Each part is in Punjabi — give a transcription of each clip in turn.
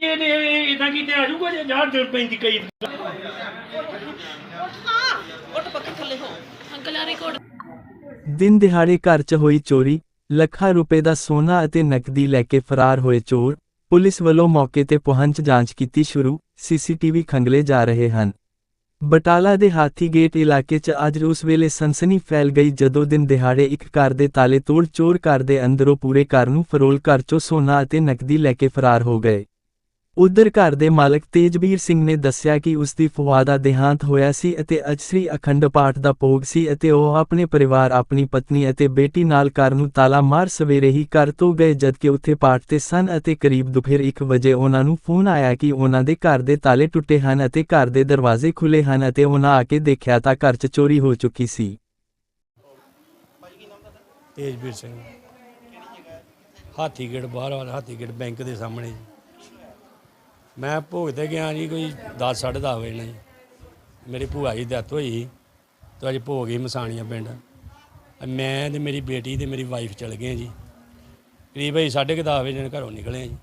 ਇਹ ਨੇ ਇਦਾਂ ਕੀਤੇ ਆ ਜੂਗਾ ਜੇ ਜਾਂ ਜੁਰ ਪੈਂਦੀ ਕਈ ਉੱਠ ਪੱਕੇ ਥੱਲੇ ਹੋ। ਅੰਕਲ ਆ ਰਿਕਾਰਡ ਦਿਨ ਦਿਹਾੜੇ ਘਰ 'ਚ ਹੋਈ ਚੋਰੀ ਲੱਖਾਂ ਰੁਪਏ ਦਾ ਸੋਨਾ ਅਤੇ ਨਕਦੀ ਲੈ ਕੇ ਫਰਾਰ ਹੋਏ ਚੋਰ ਪੁਲਿਸ ਵੱਲੋਂ ਮੌਕੇ ਤੇ ਪਹੁੰਚ ਜਾਂਚ ਕੀਤੀ ਸ਼ੁਰੂ ਸੀਸੀਟੀਵੀ ਖੰਗਲੇ ਜਾ ਰਹੇ ਹਨ। ਬਟਾਲਾ ਦੇ ਹਾਥੀਗੇਟ ਇਲਾਕੇ 'ਚ ਅੱਜ ਉਸ ਵੇਲੇ ਸਨਸਨੀ ਫੈਲ ਗਈ ਜਦੋਂ ਦਿਨ ਦਿਹਾੜੇ ਇੱਕ ਘਰ ਦੇ ਤਾਲੇ ਤੋੜ ਚੋਰ ਘਰ ਦੇ ਅੰਦਰੋਂ ਪੂਰੇ ਘਰ ਨੂੰ ਫਰੋਲ ਘਰ 'ਚੋਂ ਸੋਨਾ ਅਤੇ ਨਕਦੀ ਲੈ ਕੇ ਫਰਾਰ ਹੋ ਗਏ। ਉਧਰ ਘਰ ਦੇ ਮਾਲਕ ਤੇਜਬੀਰ ਸਿੰਘ ਨੇ ਦੱਸਿਆ ਕਿ ਉਸ ਦੀ ਫੁਆ ਦਾ ਦੇਹਾਂਤ ਹੋਇਆ ਸੀ ਅਤੇ ਅੱਜ ਸ੍ਰੀ ਅਖੰਡ ਪਾਠ ਦਾ ਭੋਗ ਸੀ ਅਤੇ ਉਹ ਆਪਣੇ ਪਰਿਵਾਰ, ਆਪਣੀ ਪਤਨੀ ਅਤੇ ਬੇਟੀ ਨਾਲ ਘਰ ਨੂੰ ਤਾਲਾ ਮਾਰ ਸਵੇਰੇ ਹੀ ਘਰ ਤੋਂ ਗਏ ਜਦਕਿ ਉੱਥੇ ਪਾਠ ਤੇ ਸਨ ਅਤੇ ਕਰੀਬ ਦੁਪਹਿਰ 1 ਵਜੇ ਉਹਨਾਂ ਨੂੰ ਫੋਨ ਆਇਆ ਕਿ ਉਹਨਾਂ ਦੇ ਘਰ ਦੇ ਤਾਲੇ ਟੁੱਟੇ ਹਨ ਅਤੇ ਘਰ ਦੇ ਦਰਵਾਜ਼ੇ ਖੁੱਲੇ ਹਨ ਅਤੇ ਉਹਨਾਂ ਆ ਕੇ ਦੇਖਿਆ ਤਾਂ ਘਰ 'ਚ ਚੋਰੀ ਹੋ ਚੁੱਕੀ ਸੀ। ਤੇਜਵੀਰ ਸਿੰਘ। ਹਾਥੀਗੇਟ ਬਾਹਰ ਵਾਲਾ ਬੈਂਕ ਦੇ ਸਾਹਮਣੇ। ਮੈਂ ਭੋਗ ਤੇ ਗਿਆ ਜੀ ਕੋਈ 10 10:30 ਵਜੇ ਨਾਲ ਜੀ ਮੇਰੀ ਭੂਆ ਜੀ ਡੈਥ ਹੋਈ ਸੀ ਤੇ ਅੱਜ ਭੋਗ ਹੀ ਮਸਾਣੀਆਂ ਪਿੰਡ। ਮੈਂ ਤੇ ਮੇਰੀ ਬੇਟੀ ਤੇ ਮੇਰੀ ਵਾਈਫ ਚਲ ਗਏ ਜੀ। ਕਰੀਬ ਅਸੀਂ 10:30 ਵਜੇ ਨਾਲ ਘਰੋਂ ਨਿਕਲੇ ਜੀ।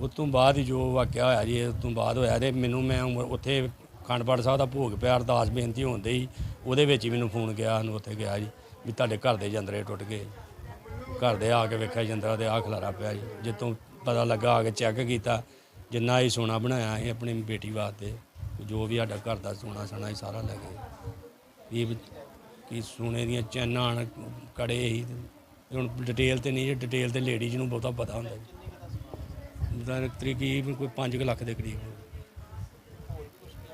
ਉਸ ਤੋਂ ਬਾਅਦ ਜੋ ਵਾਕਿਆ ਹੋਇਆ ਜੀ, ਉਸ ਤੋਂ ਬਾਅਦ ਹੋਇਆ ਤੇ ਮੈਨੂੰ ਮੈਂ ਉਮਰ- ਉੱਥੇ ਖੰਡਪਾਠ ਸਾਹਿਬ ਦਾ ਭੋਗ ਪਿਆ, ਅਰਦਾਸ ਬੇਨਤੀ ਹੁੰਦੇ ਹੀ ਉਹਦੇ ਵਿੱਚ ਹੀ ਮੈਨੂੰ ਫੋਨ ਗਿਆ ਨੂੰ ਉੱਥੇ ਗਿਆ ਜੀ, ਵੀ ਤੁਹਾਡੇ ਘਰ ਦੇ ਜੰਦਰੇ ਟੁੱਟ ਗਏ। ਘਰ ਦੇ ਆ ਕੇ ਵੇਖਿਆ, ਜੰਦਰਾ ਤੇ ਆ ਖਲਾਰਾ ਪਿਆ ਜੀ। ਜਿੱਤੋਂ ਪਤਾ ਲੱਗਾ ਆ ਕੇ ਚੈੱਕ ਕੀਤਾ ਜਿੰਨਾ ਹੀ ਸੋਨਾ ਬਣਾਇਆ ਇਹ ਆਪਣੀ ਬੇਟੀ ਵਾਸਤੇ ਜੋ ਵੀ ਸਾਡਾ ਘਰ ਦਾ ਸੋਨਾ ਸਣਾ ਹੀ ਸਾਰਾ ਲੈ ਗਏ। ਇਹ ਕੀ ਸੋਨੇ ਦੀਆਂ ਚੈਨਾਂ ਹਨ, ਕੜੇ ਹੀ ਹੁਣ ਡਿਟੇਲ ਤੇ ਨਹੀਂ ਡਿਟੇਲ ਤੇ ਲੇਡੀਜ਼ ਨੂੰ ਬਹੁਤਾ ਪਤਾ ਹੁੰਦਾ ਜੀ। ਤਾਂ ਤਕਰੀਬ ਕੋਈ 5 ਲੱਖ ਦੇ ਕਰੀਬ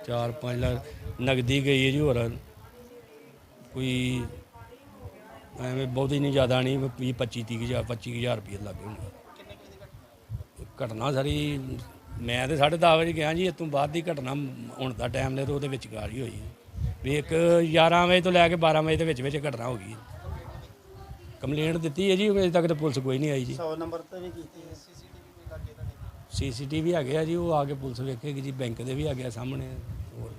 4-5 ਲੱਖ ਨਗਦੀ ਗਈ ਹੈ ਜੀ ਹੋਰ। ਕੋਈ ਐਵੇਂ ਬਹੁਤੀ ਨਹੀਂ ਜ਼ਿਆਦਾ ਨਹੀਂ 20 25 30 ਹਜ਼ਾਰ 25 ਹਜ਼ਾਰ ਰੁਪਏ ਲੱਗੇ ਹੋਣਗੇ ਘਟਨਾ ਸਾਰੀ ਮੈਂ ਤੇ 10:30 ਵਜੇ ਗਿਆ ਜੀ ਇਸ ਤੋਂ ਬਾਅਦ ਦੀ ਘਟਨਾ ਹੁਣ ਦਾ ਟਾਈਮ ਲੈ ਤੇ ਉਹਦੇ ਵਿੱਚ ਗਾਲ ਹੀ। ਹੋਈ। ਵੀ ਇੱਕ 11 ਵਜੇ ਤੋਂ ਲੈ ਕੇ 12 ਵਜੇ ਦੇ ਵਿੱਚ ਵਿੱਚ ਘਟਨਾ ਹੋ ਗਈ ਕੰਪਲੇਂਟ ਦਿੱਤੀ ਹੈ ਜੀ ਅਜੇ ਤੱਕ ਤਾਂ ਪੁਲਿਸ ਕੋਈ ਨਹੀਂ ਆਈ ਜੀ। 100 ਨੰਬਰ ਤੇ ਵੀ ਕੀਤੀ ਹੈ। ਸੀਸੀਟੀਵੀ ਹੈਗੇ ਆ ਜੀ ਉਹ ਆ ਕੇ ਪੁਲਿਸ ਵੇਖੇਗੀ ਜੀ ਬੈਂਕ ਦੇ ਵੀ ਆ ਸਾਹਮਣੇ। ਹੋਰ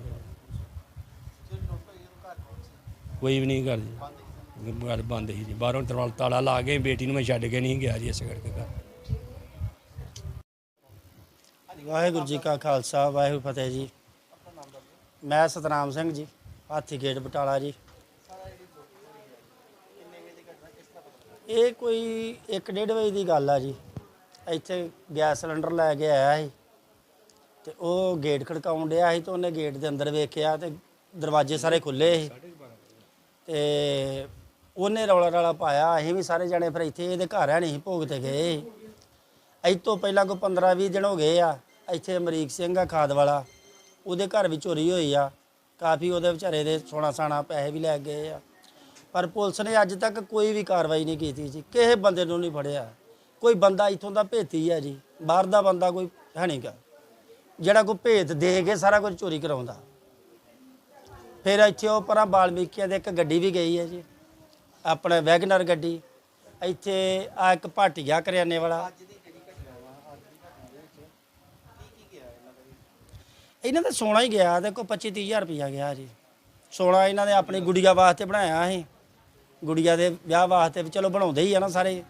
ਕੋਈ ਵੀ ਨਹੀਂ ਕਰ ਜੀ। ਘਰ ਬੰਦ ਹੀ ਜੀ। ਬਾਹਰੋਂ ਤਰਵਾਲ ਤਾਲਾ ਲਾ ਕੇ ਬੇਟੀ ਨੂੰ ਮੈਂ ਛੱਡ ਕੇ ਨਹੀਂ ਗਿਆ ਜੀ ਇਸ ਕਰਕੇ ਘਰ। ਵਾਹਿਗੁਰੂ ਜੀ ਕਾ ਖਾਲਸਾ, ਵਾਹਿਗੁਰੂ ਫਤਿਹ ਜੀ। ਮੈਂ ਸਤਨਾਮ ਸਿੰਘ ਜੀ, ਹਾਥੀ ਗੇਟ ਬਟਾਲਾ ਜੀ। ਇਹ ਕੋਈ 1:30 ਵਜੇ ਦੀ ਗੱਲ ਆ ਜੀ। ਇੱਥੇ ਗੈਸ ਸਿਲੰਡਰ ਲੈ ਕੇ ਆਇਆ ਸੀ ਤੇ ਉਹ ਗੇਟ ਖੜਕਾਉਣ ਡਿਆ ਸੀ ਤੇ ਉਹਨੇ ਗੇਟ ਦੇ ਅੰਦਰ ਵੇਖਿਆ ਤੇ ਦਰਵਾਜ਼ੇ ਸਾਰੇ ਖੁੱਲੇ ਸੀ। ਤੇ ਉਹਨੇ ਰੌਲਾ ਰੌਲਾ ਪਾਇਆ, ਅਸੀਂ ਵੀ ਸਾਰੇ ਜਣੇ ਫਿਰ ਇੱਥੇ, ਇਹਦੇ ਘਰ ਹੈ ਨਹੀਂ ਭੋਗ ਤੇ ਗਏ ਇਹ ਤੋਂ ਪਹਿਲਾਂ ਕੋਈ 15 20 ਦਿਨ ਹੋ ਗਏ ਆ। ਇੱਥੇ ਅਮਰੀਕ ਸਿੰਘ ਆ ਖਾਦ ਵਾਲਾ, ਉਹਦੇ ਘਰ ਵੀ ਚੋਰੀ ਹੋਈ ਆ। ਕਾਫੀ ਉਹਦੇ ਵਿਚਾਰੇ ਦੇ ਸੋਨਾ ਸਾਣਾ ਪੈਸੇ ਵੀ ਲੈ ਗਏ ਆ। ਪਰ ਪੁਲਿਸ ਨੇ ਅੱਜ ਤੱਕ ਕੋਈ ਵੀ ਕਾਰਵਾਈ ਨਹੀਂ ਕੀਤੀ ਜੀ। ਕਿਸੇ ਬੰਦੇ ਨੂੰ ਨਹੀਂ ਫੜਿਆ। ਕੋਈ ਬੰਦਾ ਇੱਥੋਂ ਦਾ ਭੇਤੀ ਆ ਜੀ। ਬਾਹਰ ਦਾ ਬੰਦਾ ਕੋਈ ਹੈ ਨਹੀਂਗਾ ਜਿਹੜਾ ਕੋਈ ਭੇਤ ਦੇ ਕੇ ਸਾਰਾ ਕੁਝ ਚੋਰੀ ਕਰਾਉਂਦਾ। ਫਿਰ ਇੱਥੇ ਉਹ ਪਰਾਂ ਬਾਲਮੀਕੀਆਂ ਦੇ ਇੱਕ ਗੱਡੀ ਵੀ ਗਈ ਹੈ ਜੀ। ਆਪਣੇ ਵੈਗਨਰ ਗੱਡੀ। ਇੱਥੇ ਆ ਇੱਕ ਭਾਟੀਆ ਕਰਿਆਨੇ ਵਾਲਾ। ਇਹਨਾਂ ਦਾ ਸੋਨਾ ਹੀ ਗਿਆ, ਦੇਖੋ 25 30000 ਰੁਪਇਆ ਗਿਆ ਜੀ। ਸੋਨਾ ਇਹਨਾਂ ਨੇ ਆਪਣੀ ਗੁੜੀਆ ਵਾਸਤੇ ਬਣਾਇਆ ਸੀ। ਗੁੜੀਆ ਦੇ ਵਿਆਹ ਵਾਸਤੇ ਵੀ ਚਲੋ ਬਣਾਉਂਦੇ ਹੀ ਆ ਨਾ ਸਾਰੇ।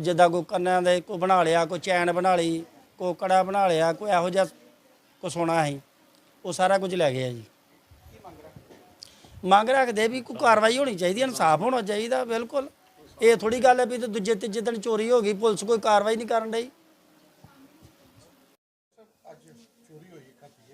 ਜਿੱਦਾਂ ਕੋਈ ਕੰਨਾਂ ਦੇ ਕੋ ਬਣਾ ਲਿਆ, ਕੋਈ ਚੈਨ ਬਣਾ ਲਈ, ਕੋਈ ਕੜਾ ਬਣਾ ਲਿਆ, ਕੋਈ ਇਹੋ ਜਿਹਾ ਕੋ ਸੋਨਾ ਸੀ। ਉਹ ਸਾਰਾ ਕੁਝ ਲੈ ਗਿਆ ਜੀ। ਮੰਗ ਰੱਖਦੇ ਵੀ ਕੋਈ ਕਾਰਵਾਈ ਹੋਣੀ ਚਾਹੀਦੀ ਹੈ ਇਨਸਾਫ ਹੋਣਾ ਚਾਹੀਦਾ, ਬਿਲਕੁਲ। ਇਹ ਥੋੜੀ ਗੱਲ ਹੈ ਵੀ ਤੇ ਦੂਜੇ ਤੀਜੇ ਦਿਨ ਚੋਰੀ ਹੋ ਗਈ, ਪੁਲਿਸ ਕੋਈ ਕਾਰਵਾਈ ਨਹੀਂ ਕਰਨ ਡਈ।